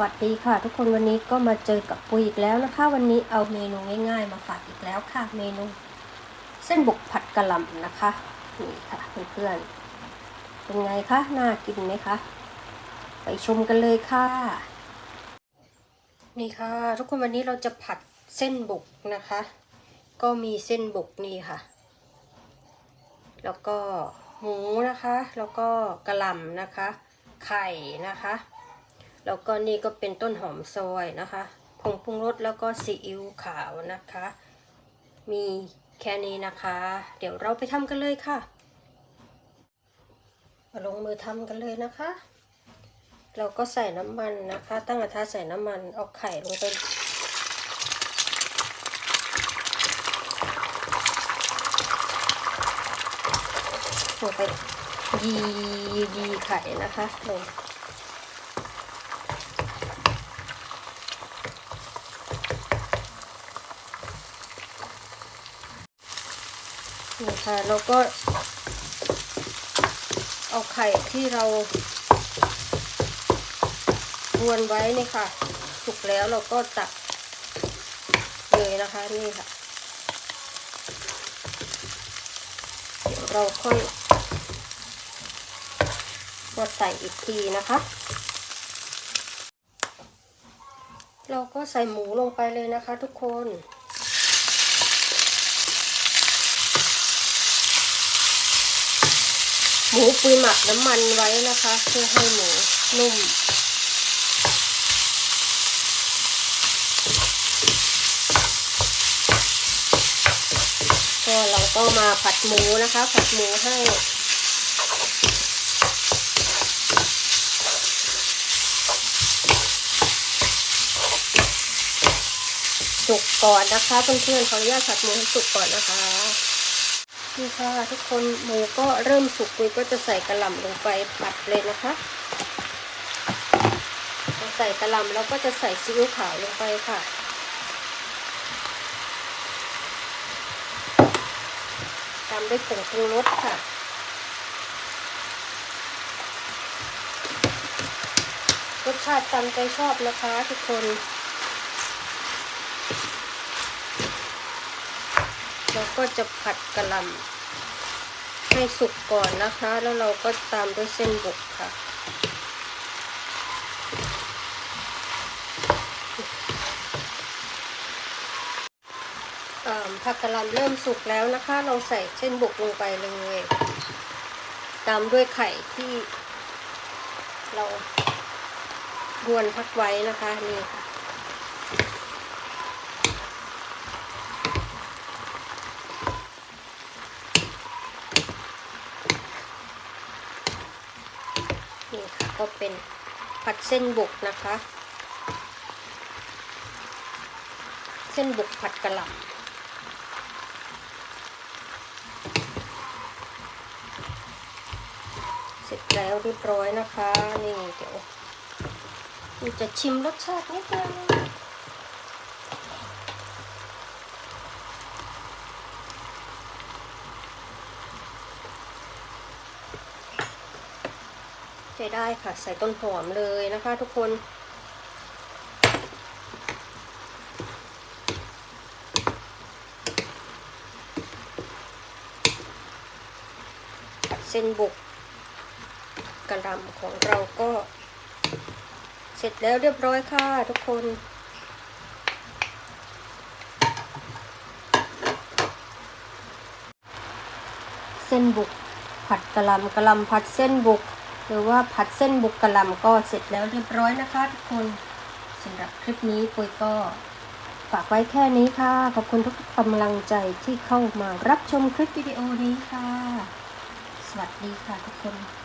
วัสดีค่ะ ทุกคนวันนี้ก็มาเจอกับปุยอีกแล้วนะคะ วันนี้เอาเมนูง่าย ๆ มาฝากอีกแล้วค่ะ เมนู เส้นบุกผัดกะหล่ำนะคะนี่ค่ะเพื่อนๆเป็นไงคะน่ากินไหมคะไปชมกันเลยค่ะ นี่ค่ะ ทุกคนวันนี้เราจะผัดเส้นบุกนะคะ ก็มีเส้นบุกนี่ค่ะ แล้วก็หมูนะคะ แล้วก็กระหล่ำนะคะ ไข่นะคะ แล้วก็นี่ก็เป็นต้นหอมซอยนะคะผงปรุงรสแล้วก็ซีอิ๊วขาวนะคะ มีแค่นี้นะคะ เดี๋ยวเราไปทำกันเลยค่ะ มาลงมือทำกันเลยนะคะ เราก็ใส่น้ำมันนะคะ ตั้งกระทะใส่น้ำมันเอาไข่ลงไปลงไปยียีไข่นะคะลง นี่ค่ะแล้วก็ เอาไข่ที่เรารวนไว้นี่ค่ะ สุกแล้วเราก็ตักเลยนะคะนี่ค่ะเดี๋ยวเราค่อยมาใส่อีกทีนะคะ เราก็ใส่หมูลงไปเลยนะคะทุกคน หมูปุยหมักน้ำมันไว้นะคะ เพื่อให้หมูนุ่ม ก็เราก็มาผัดหมูนะคะ ผัดหมูให้สุกก่อนนะคะเพื่อนๆขออนุญาตผัดหมูให้สุกก่อนนะคะ นี่ค่ะทุกคนหมูก็เริ่มสุกปุยก็จะใส่กระหล่ำลงไปผัดเลยนะคะพอใส่กระหล่ำแล้วก็จะใส่ซีอิ๊วขาวลงไปค่ะตามด้วยผงปรุงรสค่ะรสชาติตามใจชอบนะคะทุกคน เราก็จะผัดกระลำให้สุกก่อนนะคะ แล้วเราก็ตามด้วยเส้นบุกค่ะ ผักกระลำเริ่มสุกแล้วนะคะ เราใส่เส้นบุกลงไปเลย ตามด้วยไข่ที่เรารวนพักไว้นะคะนี่ค่ะ นี่ค่ะก็เป็นผัดเส้นบุกนะคะ เส้นบุกผัดกระหล่ำเสร็จแล้วเรียบร้อยนะคะ นี่เดี๋ยวเราจะชิมรสชาตินิดนึง ช้ได้ค่ะ ใส่ต้นหอมเลยนะคะทุกคนเส้นบุกกระลำของเราก็เสร็จแล้วเรียบร้อยค่ะทุกคน เส้นบุกผัดกระลำกระลำผัดเส้นบุก หรือว่าผัดเส้นบุกกะหลำก็เสร็จแล้วเรียบร้อยนะคะทุกคนสำหรับคลิปนี้ปุยก็ฝากไว้แค่นี้ค่ะ ขอบคุณทุกกำลังใจที่เข้ามารับชมคลิปวิดีโอนี้ค่ะ สวัสดีค่ะทุกคน